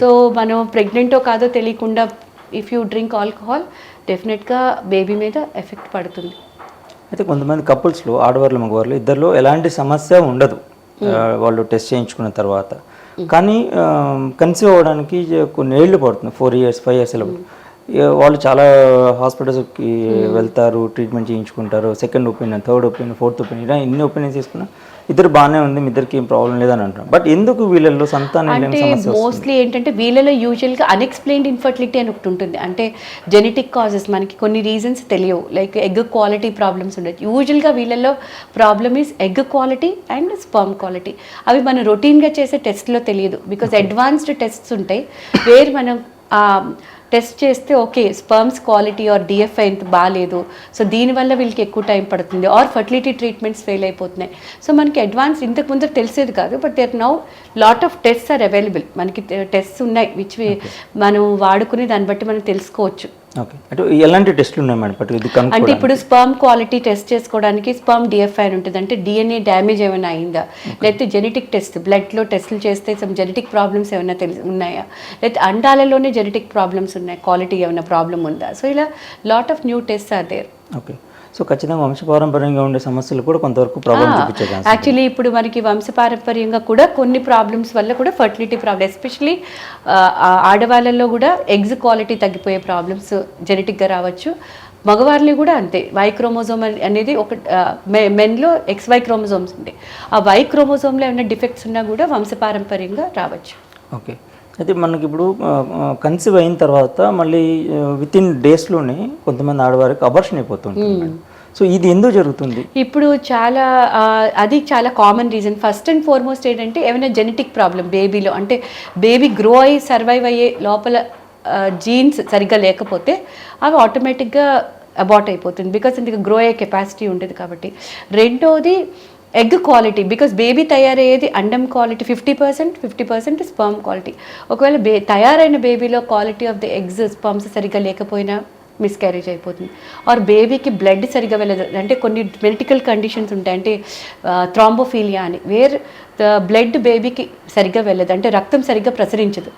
So మనం ప్రెగ్నెంటో కాదో తెలియకుండా ఇఫ్ యూ డ్రింక్ ఆల్కహాల్ డెఫినెట్గా బేబీ మీద ఎఫెక్ట్ పడుతుంది. అయితే కొంతమంది కపుల్స్లో ఆడవాళ్ళు మగవాళ్ళు ఇద్దరిలో ఎలాంటి సమస్య ఉండదు. ఆ, వాళ్ళు టెస్ట్ చేయించుకున్న తర్వాత. కానీ కన్సీవ్ అవ్వడానికి కొన్ని ఏళ్ళు పడుతుంది. ఫోర్ ఇయర్స్ ఫైవ్ ఇయర్స్ ఇక వాళ్ళు చాలా హాస్పిటల్స్కి వెళ్తారు ట్రీట్మెంట్ చేయించుకుంటారు. Second opinion third opinion fourth opinion ఎన్ని ఒపీనియన్స్ తీసుకున్నా ఇద్దరు బాగానే ఉంది మీ ఇద్దరికి ఏం ప్రాబ్లం లేదని అంటారు బట్ ఎందుకు వీళ్ళల్లో సంతానం? మోస్ట్లీ ఏంటంటే వీళ్ళలో యూజువల్గా అన్ఎక్స్ప్లెయిన్డ్ ఇన్ఫర్టిలిటీ అని ఒకటి ఉంటుంది. అంటే జెనెటిక్ కాజెస్ మనకి కొన్ని రీజన్స్ తెలియవు. లైక్ ఎగ్ క్వాలిటీ ప్రాబ్లమ్స్ ఉండొచ్చు. యూజువల్గా వీళ్ళలో problem is egg quality and sperm quality అవి మనం రొటీన్గా చేసే టెస్ట్లో తెలియదు. బికాస్ అడ్వాన్స్డ్ టెస్ట్స్ ఉంటాయి వేర్ మనం టెస్ట్ చేస్తే okay sperms quality are DFI ఎంత బాగాలేదు సో దీనివల్ల వీళ్ళకి ఎక్కువ టైం పడుతుంది. ఆర్ ఫర్టిలిటీ ట్రీట్మెంట్స్ ఫెయిల్ అయిపోతున్నాయి. సో మనకి అడ్వాన్స్ ఇంతకు ముందు తెలిసేది కాదు. But there now lot of tests are available మనకి టెస్ట్స్ ఉన్నాయి విచ్ మనం వాడుకుని దాన్ని బట్టి మనం తెలుసుకోవచ్చు. ఓకే. అంటే ఎలాంటి టెస్ట్లు ఉన్నాయి మేడం? ఇది అంటే ఇప్పుడు స్పర్మ్ క్వాలిటీ టెస్ట్ చేసుకోవడానికి స్పర్మ్ డిఎఫ్ఐ అని ఉంటుంది. అంటే డిఎన్ఏ డ్యామేజ్ ఏమైనా అయిందా? లేకపోతే జెనెటిక్ టెస్ట్ బ్లడ్లో టెస్టులు చేస్తే సమ్ జెనెటిక్ ప్రాబ్లమ్స్ ఏమైనా తెలిసి ఉన్నాయా? లేకపోతే అండాలలోనే జెనెటిక్ ప్రాబ్లమ్స్ ఉన్నాయి. క్వాలిటీ ఏమైనా ప్రాబ్లమ్ ఉందా? సో ఇలా lot of new test are there okay. So ఖచ్చితంగా వంశపారంపర్యంగా ఉండే సమస్యలు కూడా కొంతవరకు ప్రాబ్లం చూపించే యాక్చువల్లీ ఇప్పుడు మనకి వంశపారంపర్యంగా కూడా కొన్ని ప్రాబ్లమ్స్ వల్ల కూడా ఫర్టిలిటీ ప్రాబ్లమ్ ఎస్పెషలీ ఆడవాళ్ళల్లో కూడా ఎగ్స్ క్వాలిటీ తగ్గిపోయే ప్రాబ్లమ్స్ జెనెటిక్గా రావచ్చు. మగవారిని కూడా అంతే. వై క్రోమోజోమ్ అనేది ఒక మెన్లో ఎక్స్ వై క్రోమోజోమ్స్ ఉంటాయి ఆ వై క్రోమోజోమ్లో ఏమైనా డిఫెక్ట్స్ ఉన్నా కూడా వంశపారంపర్యంగా రావచ్చు. ఓకే. అయితే మనకి ఇప్పుడు కన్సీవ్ అయిన తర్వాత మళ్ళీ విత్ ఇన్ డేస్లోనే కొంతమంది ఆడవారికి అబర్షన్ అయిపోతుంది సో ఇది ఎందుకు జరుగుతుంది? ఇప్పుడు చాలా అది చాలా common reason first and foremost ఏంటంటే ఏమైనా జెనెటిక్ ప్రాబ్లం బేబీలో అంటే బేబీ గ్రో అయ్యి సర్వైవ్ అయ్యే లోపల జీన్స్ సరిగ్గా లేకపోతే అవి ఆటోమేటిక్గా అబార్ట్ అయిపోతుంది. బికాస్ ఇందుకు గ్రో అయ్యే కెపాసిటీ ఉంటుంది కాబట్టి. రెండోది ఎగ్ క్వాలిటీ బికాస్ బేబీ తయారయ్యేది అండం quality fifty percent fifty percent sperm quality ఒకవేళ బే తయారైన బేబీలో quality of the eggs sperms సరిగ్గా లేకపోయినా మిస్క్యారేజ్ అయిపోతుంది. ఆర్ బేబీకి బ్లడ్ సరిగా వెళ్ళదు. అంటే కొన్ని మెడికల్ కండిషన్స్ ఉంటాయి. అంటే థ్రాంబోఫీలియా అని. వేర్ బ్లడ్ బేబీకి సరిగ్గా వెళ్ళదు. అంటే రక్తం సరిగ్గా ప్రసరించదు.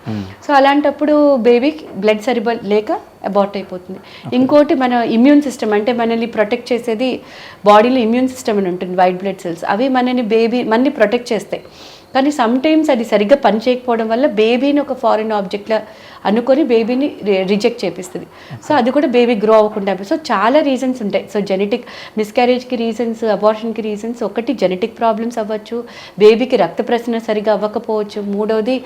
సో అలాంటప్పుడు బేబీకి బ్లడ్ సరిగ్గా లేక అబార్ట్ అయిపోతుంది. ఇంకోటి మన ఇమ్యూన్ సిస్టమ్ అంటే మనల్ని ప్రొటెక్ట్ చేసేది బాడీలో ఇమ్యూన్ సిస్టమ్ అని ఉంటుంది. వైట్ బ్లడ్ సెల్స్ అవి మనని బేబీ మనని ప్రొటెక్ట్ చేస్తాయి. కానీ సమ్ టైమ్స్ అది సరిగ్గా పని చేయకపోవడం వల్ల బేబీని ఒక ఫారిన్ ఆబ్జెక్ట్లా అనుకొని బేబీని రిజెక్ట్ చేపిస్తుంది. సో అది కూడా బేబీ గ్రో అవ్వకుండా సో చాలా రీజన్స్ ఉంటాయి. సో జెనెటిక్ మిస్క్యారేజ్కి రీజన్స్ అబార్షన్కి రీజన్స్ ఒకటి జెనెటిక్ ప్రాబ్లమ్స్ అవ్వచ్చు బేబీకి రక్త ప్రసరణ సరిగా అవ్వకపోవచ్చు మూడవది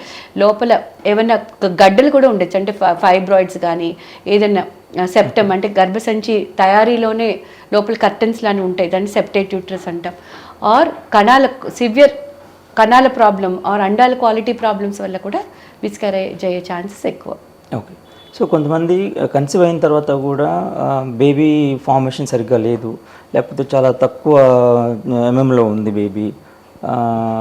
లోపల ఏమైనా గడ్డలు కూడా ఉండొచ్చు. అంటే ఫైబ్రాయిడ్స్ కానీ ఏదైనా సెప్టమ్ అంటే గర్భసంచి తయారీలోనే లోపల కర్టన్స్ లాని ఉంటాయి. దాన్ని సెప్టేట్ యూట్రస్ అంటాం. ఆర్ కణాల సివియర్ కణాల ప్రాబ్లం ఆర్ అండాల క్వాలిటీ ప్రాబ్లమ్స్ వల్ల కూడా మిస్క్యారేజ్ అయ్యే ఛాన్సెస్ ఎక్కువ. ఓకే సో కొంతమంది కన్సీవ్ అయిన తర్వాత కూడా బేబీ ఫార్మేషన్ సరిగ్గా లేదు. లేకపోతే చాలా తక్కువ ఎంఎంలో ఉంది బేబీ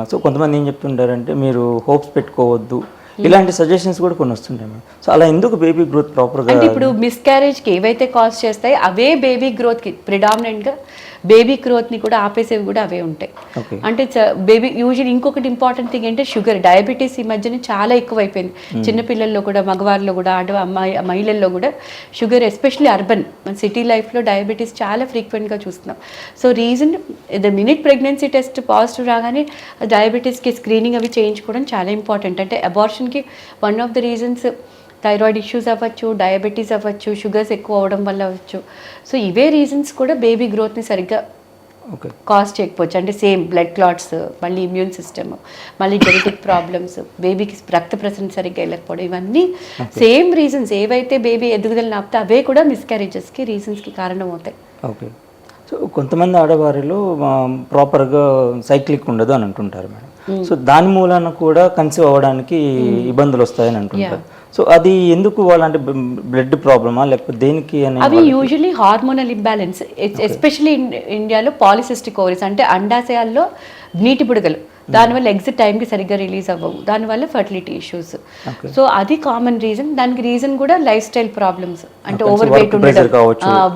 సో కొంతమంది ఏం చెప్తుంటారంటే మీరు హోప్స్ పెట్టుకోవద్దు. ఇలాంటి సజెషన్స్ కూడా కొన్ని వస్తుంటాయి మేడం. సో అలా ఎందుకు బేబీ గ్రోత్ ప్రాపర్గా అంటే ఇప్పుడు మిస్క్యారేజ్కి ఏవైతే కాజ్ చేస్తాయో అవే బేబీ గ్రోత్కి ప్రిడామినెంట్గా బేబీ గ్రోత్ని కూడా ఆపేసేవి కూడా అవే ఉంటాయి. అంటే బేబీ యూజువల్ ఇంకొకటి ఇంపార్టెంట్ థింగ్ అంటే షుగర్ డయాబెటీస్ ఈ మధ్యన చాలా ఎక్కువైపోయింది. చిన్నపిల్లల్లో కూడా మగవారిలో కూడా ఆడ అమ్మాయి మహిళల్లో కూడా షుగర్ ఎస్పెషల్లీ అర్బన్ మన సిటీ లైఫ్లో డయాబెటీస్ చాలా ఫ్రీక్వెంట్గా చూస్తున్నాం. So reason the minute pregnancy test positive రాగానే డయాబెటీస్కి స్క్రీనింగ్ అవి చేయించుకోవడం చాలా ఇంపార్టెంట్. అంటే అబార్షన్కి one of the reasons thyroid issues అవ్వచ్చు డయాబెటీస్ అవ్వచ్చు షుగర్స్ ఎక్కువ అవడం వల్ల అవ్వచ్చు. సో ఇవే రీజన్స్ కూడా బేబీ గ్రోత్ని సరిగ్గా ఓకే కాజ్ చేయకపోవచ్చు. అంటే సేమ్ బ్లడ్ క్లాట్స్ మళ్ళీ ఇమ్యూన్ సిస్టమ్ మళ్ళీ జెనెటిక్ ప్రాబ్లమ్స్ బేబీకి రక్త ప్రసరణ సరిగ్గా వెళ్ళకపోవడం ఇవన్నీ సేమ్ రీజన్స్ ఏవైతే బేబీ ఎదుగుదల నాపితే అవే కూడా మిస్క్యారేజెస్కి రీజన్స్కి కారణం అవుతాయి ఓకే సో కొంతమంది ఆడవారిలో ప్రాపర్గా సైక్లిక్ ఉండదు అని అంటుంటారు మేడం. సో దాని మూలాన కూడా కన్సీవ్ అవ్వడానికి ఇబ్బందులు వస్తాయని అంటుంటారు. సో అది ఎందుకు వాళ్ళంటే బ్లడ్ ప్రాబ్లమా? లేకపోతే దేనికి అని అవి యూజువలీ హార్మోనల్ ఇంబ్యాలెన్స్ ఎస్పెషల్లీ ఇండియాలో పాలిసిస్టిక్ ఓవరీస్ అంటే అండాశయాల్లో నీటి బుడగలు. దానివల్ల ఎగ్స్ టైంకి సరిగ్గా రిలీజ్ అవ్వవు. దానివల్ల ఫర్టిలిటీ ఇష్యూస్. సో అది కామన్ రీజన్ దానికి రీజన్ కూడా లైఫ్ స్టైల్ ప్రాబ్లమ్స్ అంటే ఓవర్ వెయిట్ ఉండడం.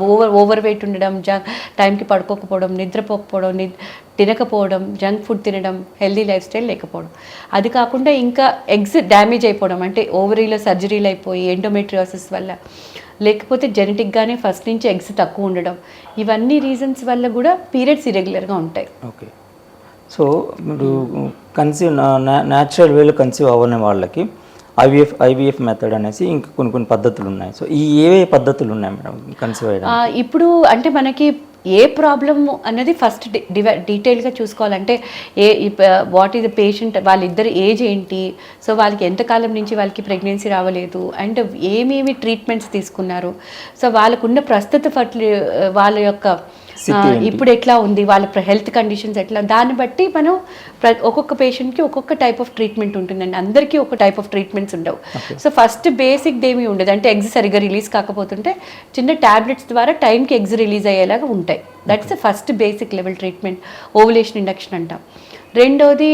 ఓవర్ ఓవర్ వెయిట్ ఉండడం జంక్ టైంకి పడుకోకపోవడం నిద్రపోకపోవడం తినకపోవడం జంక్ ఫుడ్ తినడం హెల్దీ లైఫ్ స్టైల్ లేకపోవడం. అది కాకుండా ఇంకా ఎగ్స్ డ్యామేజ్ అయిపోవడం. అంటే ఓవరీలో సర్జరీలు అయిపోయి ఎండోమెట్రియోసిస్ వల్ల. లేకపోతే జెనెటిక్గానే ఫస్ట్ నుంచి ఎగ్స్ తక్కువ ఉండడం. ఇవన్నీ రీజన్స్ వల్ల కూడా పీరియడ్స్ ఇరెగ్యులర్గా ఉంటాయి. ఓకే సో మీరు కన్సీవ్ న్యాచురల్ వేలో కన్సీవ్ అవ్వని వాళ్ళకి ఐవీఎఫ్ ఐవీఎఫ్ మెథడ్ అనేసి ఇంకా కొన్ని కొన్ని పద్ధతులు ఉన్నాయి. సో ఈ ఏవే పద్ధతులు ఉన్నాయి మేడం కన్సీవ్ అయ్యడానికి? ఇప్పుడు అంటే మనకి ఏ ప్రాబ్లమ్ అన్నది ఫస్ట్ డివై డీటెయిల్గా చూసుకోవాలంటే ఏ వాట్ ఈజ్ ద పేషెంట్ వాళ్ళిద్దరు ఏజ్ ఏంటి? సో వాళ్ళకి ఎంతకాలం నుంచి వాళ్ళకి ప్రెగ్నెన్సీ రావలేదు? అండ్ ఏమేమి ట్రీట్మెంట్స్ తీసుకున్నారు? సో వాళ్ళకున్న ప్రస్తుత ఫర్టిలి వాళ్ళ యొక్క ఇప్పుడు ఎట్లా ఉంది? వాళ్ళ హెల్త్ కండిషన్స్ ఎట్లా? దాన్ని బట్టి మనం ప్ర ఒక్కొక్క పేషెంట్కి ఒక్కొక్క టైప్ ఆఫ్ ట్రీట్మెంట్ ఉంటుందండి. అందరికీ ఒక టైప్ ఆఫ్ ట్రీట్మెంట్స్ ఉండవు. సో ఫస్ట్ బేసిక్ ఏమీ ఉండదు. అంటే ఎగ్స్ సరిగ్గా రిలీజ్ కాకపోతుంటే చిన్న ట్యాబ్లెట్స్ ద్వారా టైంకి ఎగ్స్ రిలీజ్ అయ్యేలాగా ఉంటాయి. That's the first basic level treatment ovulation induction అంటాం. రెండోది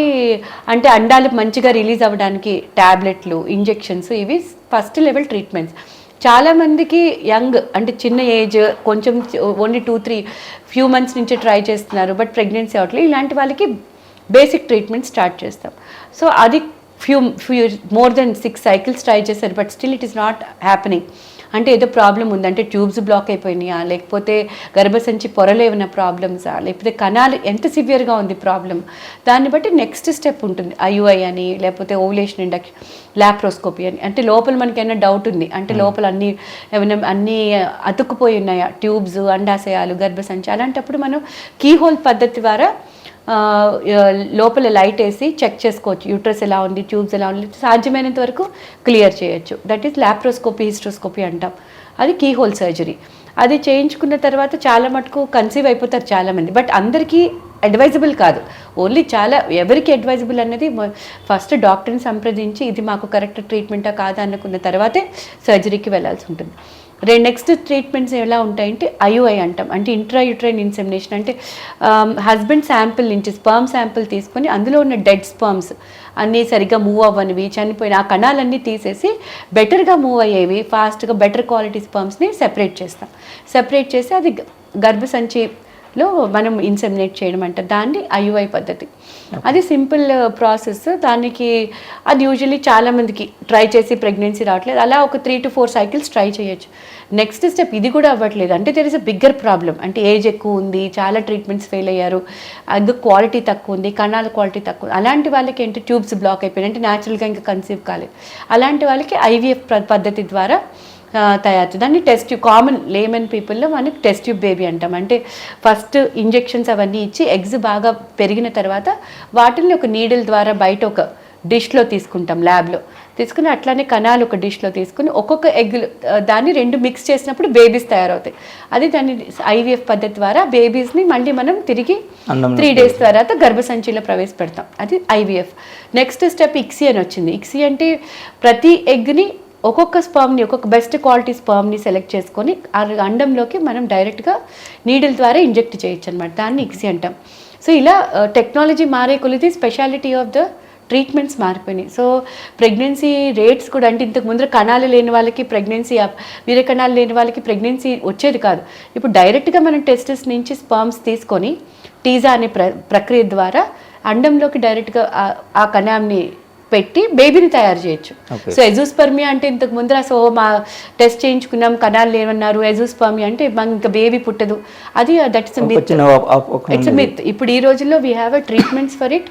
అంటే అండాలు మంచిగా రిలీజ్ అవ్వడానికి ట్యాబ్లెట్లు ఇంజెక్షన్స్ ఇవి ఫస్ట్ లెవెల్ ట్రీట్మెంట్స్ చాలామందికి యంగ్ అంటే చిన్న ఏజ్ కొంచెం only two three few months నుంచి ట్రై చేస్తున్నారు బట్ ప్రెగ్నెన్సీ అవ్వట్లేదు ఇలాంటి వాళ్ళకి బేసిక్ ట్రీట్మెంట్ స్టార్ట్ చేస్తాం. సో అది few few more than six cycles try చేశారు but still it is not happening అంటే ఏదో ప్రాబ్లం ఉంది అంటే ట్యూబ్స్ బ్లాక్ అయిపోయినాయా? లేకపోతే గర్భసంచి పొరలో ఏమైనా ప్రాబ్లమ్సా లేకపోతే కణాలు ఎంత సివియర్గా ఉంది ప్రాబ్లం దాన్ని బట్టి నెక్స్ట్ స్టెప్ ఉంటుంది. ఐయుఐ అని లేకపోతే ఓవులేషన్ ఇండక్షన్ లాప్రోస్కోపీ అని. అంటే లోపల మనకి ఏమైనా డౌట్ ఉంది. అంటే లోపల అన్ని ఏమైనా అన్ని అతుక్కుపోయి ఉన్నాయా? ట్యూబ్స్ అండాశయాలు గర్భసంచి అలాంటప్పుడు మనం కీ హోల్ పద్ధతి ద్వారా లోపల లైట్ వేసి చెక్ చేసుకోవచ్చు. యూట్రస్ ఎలా ఉంది ట్యూబ్స్ ఎలా ఉంది సాధ్యమైనంత వరకు క్లియర్ చేయొచ్చు. దట్ ఈస్ ల్యాప్రోస్కోపీ హిస్ట్రోస్కోపీ అంటాం. అది కీ హోల్ సర్జరీ అది చేయించుకున్న తర్వాత చాలా మటుకు కన్సీవ్ అయిపోతారు చాలామంది బట్ అందరికీ అడ్వైజబుల్ కాదు. ఓన్లీ చాలా ఎవరికి అడ్వైజబుల్ అన్నది ఫస్ట్ డాక్టర్ని సంప్రదించి ఇది మాకు కరెక్ట్ ట్రీట్మెంటా కాదా అనుకున్న తర్వాతే సర్జరీకి వెళ్ళాల్సి ఉంటుంది. రెండు నెక్స్ట్ ట్రీట్మెంట్స్ ఎలా ఉంటాయంటే ఐయుఐ అంటాం. అంటే ఇంట్రా యూట్రైన్ ఇన్సెమినేషన్ అంటే um, హస్బెండ్ శాంపిల్ నుంచి స్పర్మ్ శాంపిల్ తీసుకొని అందులో ఉన్న డెడ్ స్పర్మ్స్ అన్నీ సరిగ్గా మూవ్ అవ్వనివి చనిపోయిన ఆ కణాలన్నీ తీసేసి బెటర్గా మూవ్ అయ్యేవి ఫాస్ట్గా బెటర్ క్వాలిటీ స్పర్మ్స్ని సెపరేట్ చేస్తాం. సెపరేట్ చేసి అది గర్భసంచి లో మనం ఇన్సెమినేట్ చేయడం అంట. దాన్ని ఐయుఐ పద్ధతి. అది సింపుల్ uh, ప్రాసెస్ దానికి అది యూజువల్లీ చాలామందికి ట్రై చేసి ప్రెగ్నెన్సీ రావట్లేదు. అలా ఒక three to four cycles try చేయొచ్చు. నెక్స్ట్ స్టెప్ ఇది కూడా అవ్వట్లేదు. అంటే there is a bigger problem అంటే ఏజ్ ఎక్కువ ఉంది చాలా ట్రీట్మెంట్స్ ఫెయిల్ అయ్యారు. అది క్వాలిటీ తక్కువ ఉంది కణాల క్వాలిటీ తక్కువ ఉంది. అలాంటి వాళ్ళకి ఏంటి? ట్యూబ్స్ బ్లాక్ అయిపోయినాయి. అంటే న్యాచురల్గా ఇంకా కన్సీవ్ కాలేదు. అలాంటి వాళ్ళకి ఐవీఎఫ్ పద్ధతి ద్వారా తయారు దాన్ని టెస్ట్ ట్యూబ్ కామన్ లేమన్ పీపుల్లో మనకి టెస్ట్ ట్యూబ్ బేబీ అంటాం. అంటే ఫస్ట్ ఇంజెక్షన్స్ అవన్నీ ఇచ్చి ఎగ్స్ బాగా పెరిగిన తర్వాత వాటిని ఒక నీడిల్ ద్వారా బయట ఒక డిష్లో తీసుకుంటాం ల్యాబ్లో తీసుకుని అట్లానే కణాలు ఒక డిష్లో తీసుకుని ఒక్కొక్క ఎగ్ దాన్ని రెండు మిక్స్ చేసినప్పుడు బేబీస్ తయారవుతాయి. అది దాన్ని ఐవీఎఫ్ పద్ధతి ద్వారా బేబీస్ని మళ్ళీ మనం తిరిగి త్రీ డేస్ తర్వాత గర్భసంచిలో ప్రవేశపెడతాం. అది ఐవీఎఫ్ నెక్స్ట్ స్టెప్ ఇక్సీ అని వచ్చింది. ఇక్సీ అంటే ప్రతి ఎగ్ని ఒక్కొక్క స్పర్మ్ని ఒక్కొక్క బెస్ట్ క్వాలిటీ స్పర్మ్ని సెలెక్ట్ చేసుకొని ఆ అండంలోకి మనం డైరెక్ట్గా నీడిల్ ద్వారా ఇంజెక్ట్ చేయొచ్చు అనమాట దాన్ని ఇక్సీ అంటాం. సో ఇలా టెక్నాలజీ మారే కొలిది స్పెషాలిటీ ఆఫ్ ద ట్రీట్మెంట్స్ మారిపోయినాయి. సో ప్రెగ్నెన్సీ రేట్స్ కూడా అంటే ఇంతకు ముందర కణాలు లేని వాళ్ళకి ప్రెగ్నెన్సీ వీర కణాలు లేని వాళ్ళకి ప్రెగ్నెన్సీ వచ్చేది కాదు. ఇప్పుడు డైరెక్ట్గా మనం టెస్టెస్ నుంచి స్పర్మ్స్ తీసుకొని టీజా అనే ప్ర ప్రక్రియ ద్వారా అండంలోకి డైరెక్ట్గా ఆ- ఆ కణాన్ని పెట్టి బేబీని తయారు చేయొచ్చు. సో ఎజూస్పర్మియా అంటే ఇంతకు ముందర సో మా టెస్ట్ చేయించుకున్నాం కణాలు లేవన్నారు ఎజూస్పర్మియా అంటే మాకు ఇంకా బేబీ పుట్టదు. అది దట్స్ ఇట్స్ మిత్ ఇప్పుడు ఈ రోజుల్లో we have a treatments for it